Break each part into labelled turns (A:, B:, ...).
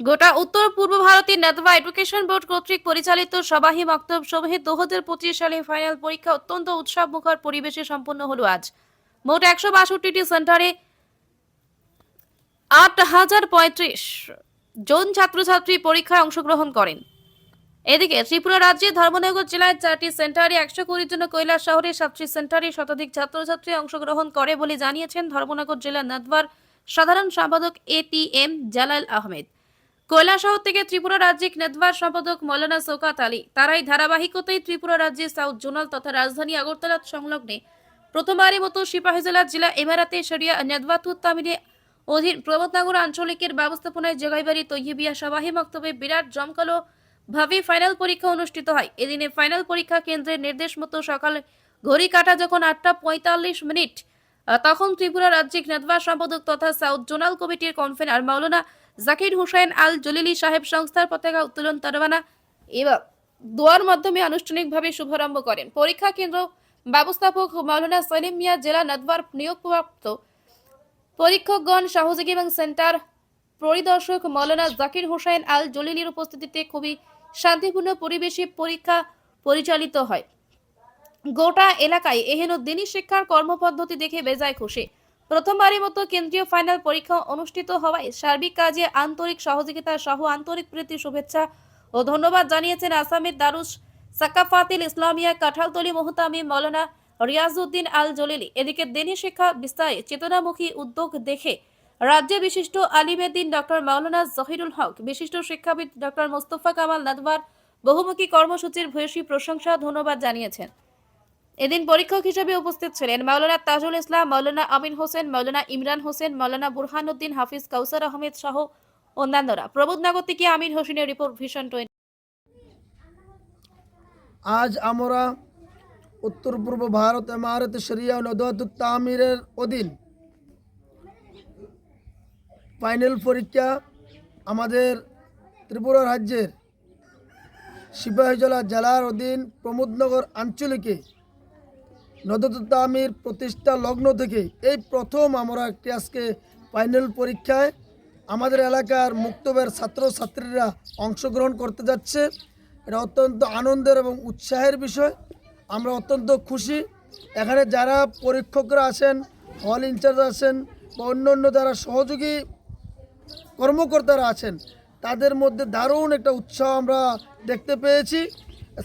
A: গোটা উত্তর পূর্ব ভারতের নেতবা এডুকেশন বোর্ড কর্তৃক পরিচালিত সবাহী মক্তব সমূহে দু হাজার পঁচিশ সালে ফাইনাল পরীক্ষা অত্যন্ত উৎসব মুখর পরিবেশে সম্পন্ন হলো আজ। মোট একশো বাষট্টিটি সেন্টারে আট হাজার পঁয়ত্রিশ জন ছাত্রছাত্রী পরীক্ষায় অংশগ্রহণ করেন। এদিকে ত্রিপুরা রাজ্যের ধর্মনগর জেলায় চারটি সেন্টারে একশো কুড়ির জন্য কৈলাস শহরে সাতটি সেন্টারে শতাধিক ছাত্রছাত্রী অংশগ্রহণ করে বলে জানিয়েছেন ধর্মনগর জেলার নাদবার সাধারণ সম্পাদক A T M Jalal Ahmed. Kailashahar থেকে ত্রিপুরা রাজ্যিক নেতবার সম্পাদক মৌলানা সৌকাত আলী। তারাই ধারাবাহিকতায় ত্রিপুরা রাজ্যের সাউথ জোনাল তথা রাজধানী আগরতলা সংলগ্নে প্রথমবারের মতো সিপাহীজলা জেলা এমারাতে শরিয়া নেদবাতুত তামিলে অধীন প্রমোদনগর আঞ্চলিকের ব্যবস্থাপনায় জগাইবাড়ি তৈহিবিয়া সবাহী বক্তব্যে বিরাট জমকালো ভাবে ফাইনাল পরীক্ষা অনুষ্ঠিত হয়। এদিনে ফাইনাল পরীক্ষা কেন্দ্রের নির্দেশ মতো সকাল ঘড়ি কাটা যখন আটটা পঁয়তাল্লিশ মিনিট তখন ত্রিপুরা রাজ্যিক নেতবা সম্পাদক তথা সাউথ জোনাল কমিটির কনভেনার মাওলানা জাকির হুসাইন আল জলিলি সাহেব সংস্থার পতাকা উত্তোলন তরবানা এবং দোয়ার মাধ্যমে আনুষ্ঠানিকভাবে শুভারম্ভ করেন। পরীক্ষা কেন্দ্র ব্যবস্থাপক মাওলানা সলিম মিয়া জেলা নদবার নিয়োগপ্রাপ্ত পরীক্ষকগণ, সহযোগী এবং সেন্টার পরিদর্শক মৌলানা জাকির হোসেন আল জলিলের উপস্থিতিতে খুবই শান্তিপূর্ণ পরিবেশে পরীক্ষা পরিচালিত হয়। গোটা এলাকায় এহেন দিনই শিক্ষার কর্মপদ্ধতি দেখে বেজায় খুশি। প্রথমবারের মতো কেন্দ্রীয় ফাইনাল পরীক্ষা অনুষ্ঠিত হওয়ায় সার্বিক কাজে আন্তরিক সহযোগিতা সহ আন্তরিক প্রীতি, শুভেচ্ছা ও ধন্যবাদ জানিয়েছেন আসামের দারুস সাকাফাতিল ইসলামিয়া, কাঁঠালতলি মোহতামি মৌলানা রিয়াজউদ্দিন আল জলিলি এদিকে দিনী শিক্ষা বিস্তারে চেতনামুখী উদ্যোগ দেখে রাজ্যে বিশিষ্ট আলিমেদ্দিন ডক্টর মাওলানা জহিরুল হক, বিশিষ্ট শিক্ষাবিদ ডক্টর মোস্তফা কামাল নাদবার বহুমুখী কর্মসূচির ভূয়সী প্রশংসা, ধন্যবাদ জানিয়েছেন। এদিন পরীক্ষক হিসেবে উপস্থিত ছিলেন মাওলানা তাজুল ইসলাম, মাওলানা আমিন হোসেন, মাওলানা ইমরান হোসেন, মাওলানা বুরহানুদ্দিন হাফিজ কাউসার আহমেদ সহ অন্যান্যরা। প্রবোধনগর থেকে আমির হোসেনের রিপোর্ট ভিশন টোয়েন্টি।
B: আজ আমরা উত্তর পূর্ব ভারত ইমারত শরিয়া নদত তামিরের অধীন ফাইনাল পরীক্ষা আমাদের ত্রিপুরা রাজ্যের সিপাহীজলা জেলার অধীন প্রমোদনগর আঞ্চলিকে নদত তামির প্রতিষ্ঠা লগ্ন থেকে এই প্রথম আমরা একটি আজকে ফাইনাল পরীক্ষায় আমাদের এলাকার মুক্তবের ছাত্রছাত্রীরা অংশগ্রহণ করতে যাচ্ছে। এটা অত্যন্ত আনন্দের এবং উৎসাহের বিষয়। আমরা অত্যন্ত খুশি। এখানে যারা পরীক্ষকরা আছেন হল ইনচার্জ আছেন বা অন্য অন্য যারা সহযোগী কর্মকর্তারা আছেন, তাদের মধ্যে দারুণ একটা উৎসাহ আমরা দেখতে পেয়েছি।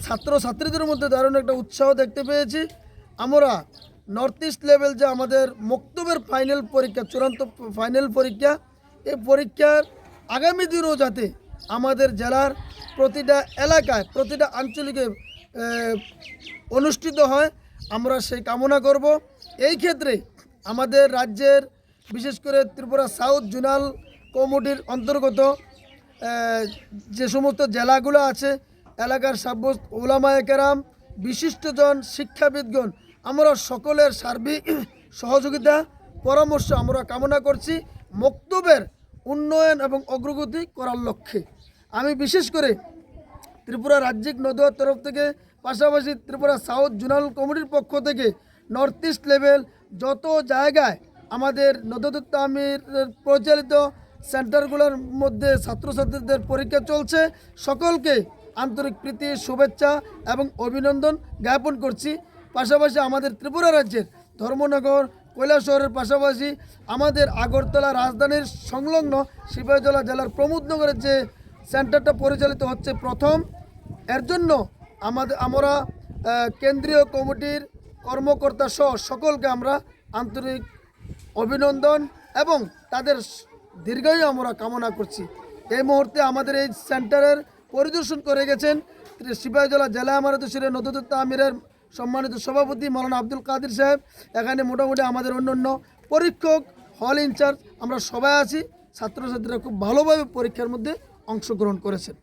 B: ছাত্রছাত্রীদের মধ্যে দারুণ একটা উৎসাহ দেখতে পেয়েছি। আমরা নর্থ ইস্ট লেভেল যে আমাদের মক্তবের ফাইনাল পরীক্ষা, চূড়ান্ত ফাইনাল পরীক্ষা, এই পরীক্ষার আগামী দিনও যাতে আমাদের জেলার প্রতিটা এলাকায়, প্রতিটা আঞ্চলিকে অনুষ্ঠিত হয়, আমরা সেই কামনা করব। এই ক্ষেত্রে আমাদের রাজ্যের, বিশেষ করে ত্রিপুরা সাউথ জোনাল কমিটির অন্তর্গত যে সমস্ত জেলাগুলো আছে, এলাকার সাব্যস্ত ওলামায় কেরাম বিশিষ্টজন শিক্ষাবিদগণ, আমরা সকলের সার্বিক সহযোগিতা, পরামর্শ আমরা কামনা করছি মক্তবের উন্নয়ন এবং অগ্রগতি করার লক্ষ্যে। আমি বিশেষ করে ত্রিপুরা রাজ্যিক নদুয়ার তরফ থেকে, পাশাপাশি ত্রিপুরা সাউথ জোনাল কমিটির পক্ষ থেকে নর্থ ইস্ট লেভেল যত জায়গায় আমাদের নদুত তামির পরিচালিত সেন্টারগুলোর মধ্যে ছাত্রছাত্রীদের পরীক্ষা চলছে, সকলকে আন্তরিক প্রীতি, শুভেচ্ছা এবং অভিনন্দন জ্ঞাপন করছি। পাশাপাশি আমাদের ত্রিপুরা রাজ্যের ধর্মনগর কৈলাসহরের পাশাপাশি আমাদের আগরতলা রাজধানীর সংলগ্ন সিপাহীজলা জেলার প্রমোদনগরের যে সেন্টারটা পরিচালিত হচ্ছে প্রথম, এর জন্য আমাদের, আমরা কেন্দ্রীয় কমিটির কর্মকর্তা সহ সকলকে আমরা আন্তরিক অভিনন্দন এবং তাদের দীর্ঘায়ু আমরা কামনা করছি। এই মুহূর্তে আমাদের এই সেন্টারের পরিদর্শন করে গেছেন। সিপাহীজলা জেলা আমারত শিরে নদুদ্দ আমিরের সম্মানিত সভাপতি মৌলানা আব্দুল কাদির সাহেব। এখানে মোটামুটি আমাদের অন্য অন্য পরীক্ষক হল ইনচার্জ আমরা সবাই আছি। ছাত্রছাত্রীরা খুব ভালোভাবে পরীক্ষার মধ্যে অংশগ্রহণ করেছেন।